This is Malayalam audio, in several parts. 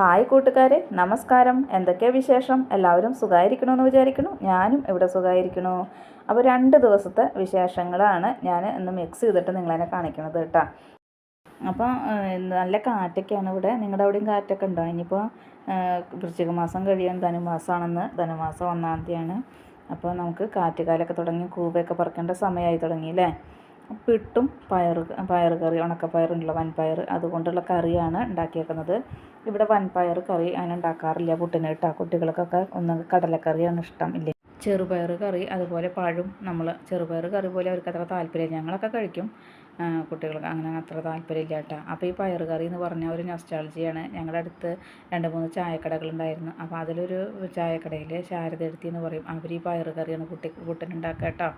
ഹായ് കൂട്ടുകാരെ നമസ്കാരം. എന്തൊക്കെ വിശേഷം? എല്ലാവരും സുഖമായിരിക്കണമെന്ന് വിചാരിക്കുന്നു. ഞാനും ഇവിടെ സുഖമായിരിക്കണു അപ്പോൾ രണ്ട് ദിവസത്തെ വിശേഷങ്ങളാണ് ഞാൻ ഇന്ന് മിക്സ് ചെയ്തിട്ട് നിങ്ങളെന്നെ കാണിക്കണത് കേട്ടോ. അപ്പോൾ നല്ല കാറ്റൊക്കെയാണ് ഇവിടെ. നിങ്ങളുടെ അവിടെയും കാറ്റൊക്കെ ഉണ്ടോ? ഇനിയിപ്പോൾ വൃശ്ചിക മാസം കഴിയാൻ ധനുമാസമാണെന്ന്. ധനുമാസം ഒന്നാം തീയതിയാണ്. അപ്പോൾ നമുക്ക് കാറ്റുകാലൊക്കെ തുടങ്ങി കൂവയൊക്കെ പറക്കേണ്ട സമയമായി തുടങ്ങി അല്ലേ പിട്ടും പയർ പയർ കറി ഉണക്കപ്പയറുണ്ടല്ലോ വൻപയർ അതുകൊണ്ടുള്ള കറിയാണ് ഉണ്ടാക്കിയേക്കുന്നത്. ഇവിടെ വൻപയർ കറി അങ്ങനെ ഉണ്ടാക്കാറില്ല പുട്ടിന് കേട്ടോ കുട്ടികൾക്കൊക്കെ ഒന്ന് കടലക്കറിയാണ് ഇഷ്ടം ഇല്ലേ? ചെറുപയർ കറി അതുപോലെ പഴം നമ്മൾ ചെറുപയർ കറി പോലെ അവർക്ക് അത്ര താല്പര്യമില്ല ഞങ്ങളൊക്കെ കഴിക്കും. കുട്ടികൾക്ക് അങ്ങനെ അത്ര താല്പര്യമില്ല കേട്ടോ. അപ്പോൾ ഈ പയർ കറി എന്ന് പറഞ്ഞാൽ ഒരു നൊസ്റ്റാൾജിയാണ് ഞങ്ങളുടെ അടുത്ത് രണ്ട് മൂന്ന് ചായക്കടകളുണ്ടായിരുന്നു അപ്പോൾ അതിലൊരു ചായക്കടയിൽ ശാരദ എടുത്തി എന്ന് പറയും അവർ ഈ പയർ കറിയാണ് കുട്ടി കുട്ടനുണ്ടാക്കുക കേട്ടോ.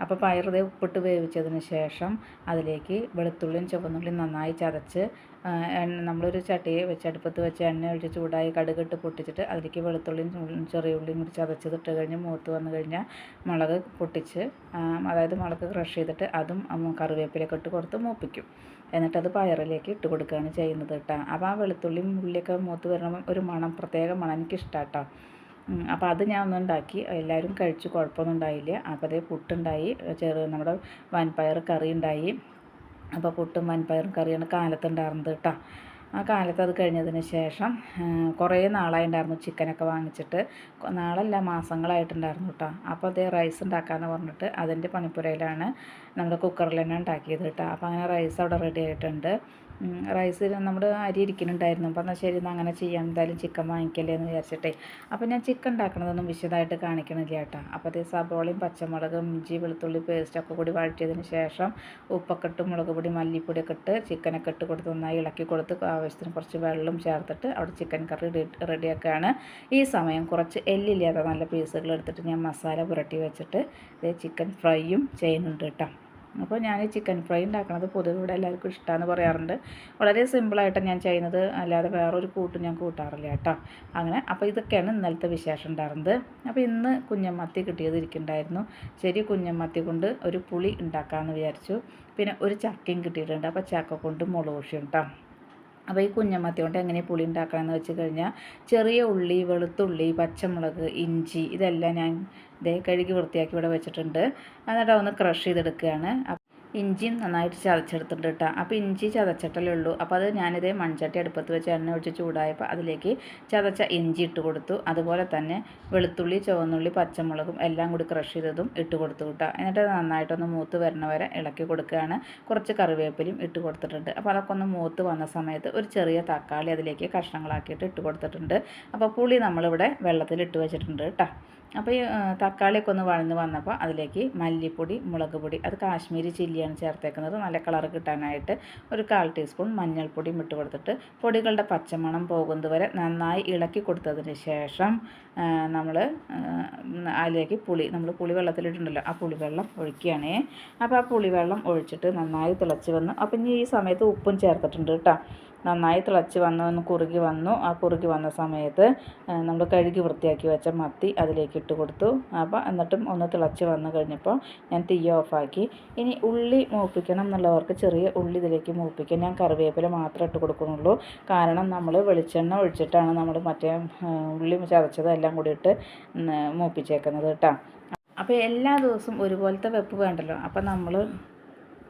അപ്പോൾ പയറ് ഉപ്പിട്ട് വേവിച്ചതിന് ശേഷം അതിലേക്ക് വെളുത്തുള്ളിയും ചുവന്നുള്ളിയും നന്നായി ചതച്ച് എണ്ണ നമ്മളൊരു ചട്ടി വെച്ച് അടുപ്പത്ത് വെച്ച് എണ്ണ ഒഴിച്ച് ചൂടായി കടുകിട്ട് പൊട്ടിച്ചിട്ട് അതിലേക്ക് വെളുത്തുള്ളിയും ചെറിയ ഉള്ളിയും കൂടി ചതച്ചതിട്ട് കഴിഞ്ഞ് മൂത്ത് വന്നു കഴിഞ്ഞാൽ മുളക് പൊട്ടിച്ച് അതായത് മുളക് ക്രഷ് ചെയ്തിട്ട് അതും കറിവേപ്പിലൊക്കെ ഇട്ട് കൊടുത്ത് മൂപ്പിക്കും. എന്നിട്ടത് പയറിലേക്ക് ഇട്ട് കൊടുക്കുകയാണ് ചെയ്യുന്നത് കേട്ടോ. അപ്പോൾ ആ വെളുത്തുള്ളിയും ഉള്ളിയൊക്കെ മൂത്ത് വരണം ഒരു മണം പ്രത്യേക മണം എനിക്കിഷ്ടമാണ് കേട്ടോ അപ്പോൾ അത് ഞാൻ ഒന്നുണ്ടാക്കി. എല്ലാവരും കഴിച്ചു കുഴപ്പമൊന്നും ഉണ്ടായില്ല അപ്പോൾ അതേ പുട്ടുണ്ടായി ചെറു നമ്മുടെ വൻപയർ കറി ഉണ്ടായി അപ്പോൾ പുട്ടും വൻപയറും കറിയാണ് കാലത്തുണ്ടായിരുന്നത് കേട്ടോ ആ കാലത്ത് അത് കഴിഞ്ഞതിന് ശേഷം കുറേ നാളായി നാളായിട്ടുണ്ടായിരുന്നു ചിക്കനൊക്കെ വാങ്ങിച്ചിട്ട്. നാളല്ല മാസങ്ങളായിട്ടുണ്ടായിരുന്നു കേട്ടോ അപ്പോൾ അതേ റൈസ് ഉണ്ടാക്കാമെന്ന് പറഞ്ഞിട്ട് അതിന്റെ പണിപ്പുരയിലാണ് നമ്മുടെ കുക്കറിൽ തന്നെ ഉണ്ടാക്കിയത് കേട്ടോ. അപ്പോൾ അങ്ങനെ റൈസ് അവിടെ റെഡി ആയിട്ടുണ്ട്. റൈസ് നമ്മുടെ അരി ഇരിക്കുന്നുണ്ടായിരുന്നു. അപ്പോൾ എന്നാൽ ശരി എന്നാൽ അങ്ങനെ ചെയ്യാം. എന്തായാലും ചിക്കൻ വാങ്ങിക്കല്ലേ എന്ന് വിചാരിച്ചിട്ടേ. അപ്പോൾ ഞാൻ ചിക്കൻ ഉണ്ടാക്കണതൊന്നും വിശദമായിട്ട് കാണിക്കണില്ല കേട്ടോ. അപ്പോൾ അതേ സബോളയും പച്ചമുളകും ഇഞ്ചി വെളുത്തുള്ളി പേസ്റ്റൊക്കെ കൂടി വഴറ്റിയതിന് ശേഷം ഉപ്പൊക്കെ ഇട്ട് മുളക് പൊടി മല്ലിപ്പൊടിയൊക്കെ ഇട്ട് ചിക്കനൊക്കെ ഇട്ട് കൊടുത്ത് നന്നായി ഇളക്കി കൊടുത്ത് ആവശ്യത്തിന് കുറച്ച് വെള്ളം ചേർത്തിട്ട് അവിടെ ചിക്കൻ കറി റെഡിയാക്കുകയാണ് ഈ സമയം കുറച്ച് എല്ലില്ലാതെ നല്ല പീസുകൾ എടുത്തിട്ട് ഞാൻ മസാല പുരട്ടി വെച്ചിട്ട് ചിക്കൻ ഫ്രൈയും ചെയ്യുന്നുണ്ട് കേട്ടോ. അപ്പോൾ ഞാൻ ചിക്കൻ ഫ്രൈ ഉണ്ടാക്കുന്നത് പൊതുവെ ഇവിടെ എല്ലാവർക്കും ഇഷ്ടമാണ് പറയാറുണ്ട്. വളരെ സിമ്പിളായിട്ട് ഞാൻ ചെയ്യുന്നത്. അല്ലാതെ വേറൊരു കൂട്ടും ഞാൻ കൂട്ടാറില്ല കേട്ടോ. അങ്ങനെ അപ്പോൾ ഇതൊക്കെയാണ് ഇന്നലത്തെ വിശേഷം ഉണ്ടായിരുന്നത്. അപ്പോൾ ഇന്ന് കുഞ്ഞമ്മത്തി കിട്ടിയത് ഇരിക്കുന്നുണ്ടായിരുന്നു. ശരി കുഞ്ഞമ്മത്തി കൊണ്ട് ഒരു പുളി ഉണ്ടാക്കാമെന്ന് വിചാരിച്ചു. പിന്നെ ഒരു ചക്കയും കിട്ടിയിട്ടുണ്ട്. അപ്പോൾ ചക്ക കൊണ്ട് മുളക് കേട്ടോ. അപ്പോൾ ഈ കുഞ്ഞമ്മത്തി കൊണ്ട് എങ്ങനെ പുളി ഉണ്ടാക്കണമെന്ന് വെച്ച് കഴിഞ്ഞാൽ ചെറിയ ഉള്ളി വെളുത്തുള്ളി പച്ചമുളക് ഇഞ്ചി ഇതെല്ലാം ഞാൻ ഇതേ കഴുകി വൃത്തിയാക്കി ഇവിടെ വെച്ചിട്ടുണ്ട്. എന്നിട്ട് ഒന്ന് ക്രഷ് ചെയ്തെടുക്കുകയാണ്. ഇഞ്ചിയും നന്നായിട്ട് ചതച്ചെടുത്തിട്ടുണ്ട് കേട്ടോ അപ്പോൾ ഇഞ്ചി ചതച്ചിട്ടല്ലേ ഉള്ളൂ. അപ്പോൾ അത് ഞാനിതേ മൺചട്ടി അടുപ്പത്ത് വെച്ച് എണ്ണ ഒഴിച്ച് ചൂടായപ്പോൾ അതിലേക്ക് ചതച്ച ഇഞ്ചി ഇട്ട് കൊടുത്തു. അതുപോലെ തന്നെ വെളുത്തുള്ളി ചുവന്നുള്ളി പച്ചമുളകും എല്ലാം കൂടി ക്രഷ് ചെയ്തതും ഇട്ട് കൊടുത്തു കേട്ടോ എന്നിട്ട് നന്നായിട്ടൊന്ന് മൂത്ത് വരണ വരെ ഇളക്കി കൊടുക്കുകയാണ്. കുറച്ച് കറിവേപ്പിലും ഇട്ട് കൊടുത്തിട്ടുണ്ട്. അപ്പോൾ അതൊക്കെ ഒന്ന് മൂത്ത് വന്ന സമയത്ത് ഒരു ചെറിയ തക്കാളി അതിലേക്ക് കഷ്ണങ്ങളാക്കിയിട്ട് ഇട്ട് കൊടുത്തിട്ടുണ്ട്. അപ്പോൾ പുളി നമ്മളിവിടെ വെള്ളത്തിൽ ഇട്ട് വെച്ചിട്ടുണ്ട് കേട്ടോ അപ്പോൾ ഈ തക്കാളിയൊക്കെ ഒന്ന് വഴന്ന് വന്നപ്പോൾ അതിലേക്ക് മല്ലിപ്പൊടി മുളക് പൊടി അത് കാശ്മീരി ചില്ലിയാണ് ചേർത്തേക്കുന്നത്. നല്ല കളർ കിട്ടാനായിട്ട് ഒരു കാൽ ടീസ്പൂൺ മഞ്ഞൾപ്പൊടിയും ഇട്ട് കൊടുത്തിട്ട് പൊടികളുടെ പച്ചമണം പോകുന്നത് വരെ നന്നായി ഇളക്കി കൊടുത്തതിന് ശേഷം നമ്മൾ അതിലേക്ക് പുളി നമ്മൾ പുളി വെള്ളത്തിലിട്ടുണ്ടല്ലോ ആ പുളിവെള്ളം ഒഴിക്കുകയാണേ. അപ്പോൾ ആ പുളിവെള്ളം ഒഴിച്ചിട്ട് നന്നായി തിളച്ച് വന്നു. അപ്പം ഇനി ഈ സമയത്ത് ഉപ്പും ചേർത്തിട്ടുണ്ട് കേട്ടോ. നന്നായി തിളച്ച് വന്ന് ഒന്ന് കുറുകി വന്നു. ആ കുറുകി വന്ന സമയത്ത് നമ്മൾ കഴുകി വൃത്തിയാക്കി വെച്ച മത്തി അതിലേക്ക് ഇട്ട് കൊടുത്തു. അപ്പോൾ എന്നിട്ടും ഒന്ന് തിളച്ച് വന്നു കഴിഞ്ഞപ്പോൾ ഞാൻ തീ ഓഫാക്കി. ഇനി ഉള്ളി മൂപ്പിക്കണം എന്നുള്ളവർക്ക് ചെറിയ ഉള്ളി ഇതിലേക്ക് മൂപ്പിക്കാം. ഞാൻ കറിവേപ്പില മാത്രമേ ഇട്ട് കൊടുക്കുന്നുള്ളൂ. കാരണം നമ്മൾ വെളിച്ചെണ്ണ ഒഴിച്ചിട്ടാണ് നമ്മൾ മറ്റേ ഉള്ളി ചതച്ചത് എല്ലാം കൂടി ഇട്ട് മൂപ്പിച്ചേക്കുന്നത് കേട്ടോ. അപ്പോൾ എല്ലാ ദിവസവും ഒരുപോലത്തെ വെപ്പ് വേണ്ടല്ലോ. അപ്പോൾ നമ്മൾ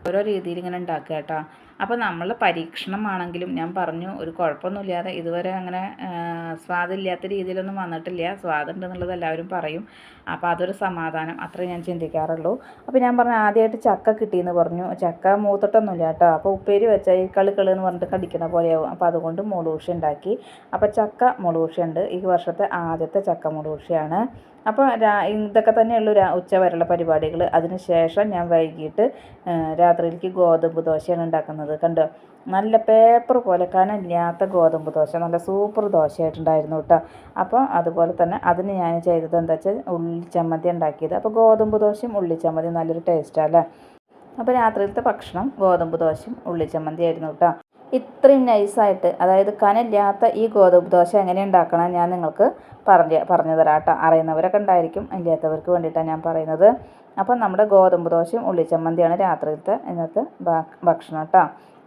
ഓരോ രീതിയിൽ ഇങ്ങനെ ഉണ്ടാക്കുക കേട്ടോ. അപ്പോൾ നമ്മൾ പരീക്ഷണമാണെങ്കിലും ഞാൻ പറഞ്ഞു ഒരു കുഴപ്പമൊന്നുമില്ലാതെ ഇതുവരെ അങ്ങനെ സ്വാദില്ലാത്ത രീതിയിലൊന്നും വന്നിട്ടില്ല. സ്വാദുണ്ടെന്നുള്ളത് എല്ലാവരും പറയും. അപ്പോൾ അതൊരു സമാധാനം. അത്രേ ഞാൻ ചിന്തിക്കാറുള്ളൂ. അപ്പോൾ ഞാൻ പറഞ്ഞു ആദ്യമായിട്ട് ചക്ക കിട്ടിയെന്ന് പറഞ്ഞു. ചക്ക മൂത്തിട്ടൊന്നുമില്ല കേട്ടോ. അപ്പോൾ ഉപ്പേരി വെച്ചാൽ ഈ കളി എന്ന് പറഞ്ഞിട്ട് കടിക്കുന്ന പോലെയാവും. അപ്പോൾ അതുകൊണ്ട് മുളൂഷ ഉണ്ടാക്കി. അപ്പോൾ ചക്ക മുളൂഷ ഉണ്ട്. ഈ വർഷത്തെ ആദ്യത്തെ ചക്ക മുളൂഷയാണ് അപ്പോൾ ഇതൊക്കെ തന്നെയുള്ളൂ ഉച്ച വരെയുള്ള പരിപാടികൾ. അതിനുശേഷം ഞാൻ വൈകിട്ട് രാത്രിയിലേക്ക് ഗോതമ്പ് ദോശയാണ് ഉണ്ടാക്കുന്നത്. കണ്ടോ? നല്ല പേപ്പർ പോലെ കനമില്ലാത്ത ഗോതമ്പ് ദോശ. നല്ല സൂപ്പർ ദോശയായിട്ടുണ്ടായിരുന്നു കേട്ടോ. അപ്പോൾ അതുപോലെ തന്നെ അതിന് ഞാൻ ചെയ്തത് എന്താ വെച്ചാൽ ഉള്ളിച്ചമ്മന്തി ഉണ്ടാക്കിയത്. അപ്പോൾ ഗോതമ്പ് ദോശയും ഉള്ളിച്ചമ്മന്തി നല്ലൊരു ടേസ്റ്റാണ് അല്ലേ? അപ്പോൾ രാത്രിയിലത്തെ ഭക്ഷണം ഗോതമ്പ് ദോശയും ഉള്ളിച്ചമ്മന്തി ആയിരുന്നു കേട്ടോ. ഇത്രയും നൈസായിട്ട് അതായത് കനല്ലാത്ത ഈ ഗോതമ്പ് ദോശ എങ്ങനെ ഉണ്ടാക്കണം ഞാൻ നിങ്ങൾക്ക് പറഞ്ഞ് പറഞ്ഞു തരാം കേട്ടോ. അറിയുന്നവരൊക്കെ ഉണ്ടായിരിക്കും ഇല്ലാത്തവർക്ക് വേണ്ടിയിട്ടാണ് ഞാൻ പറയുന്നത്. അപ്പം നമ്മുടെ ഗോതമ്പ് ദോശയും ഉള്ളിച്ചമ്മന്തിയാണ് രാത്രിയിലത്തെ ഇന്നത്തെ ഭക്ഷണം കേട്ടോ.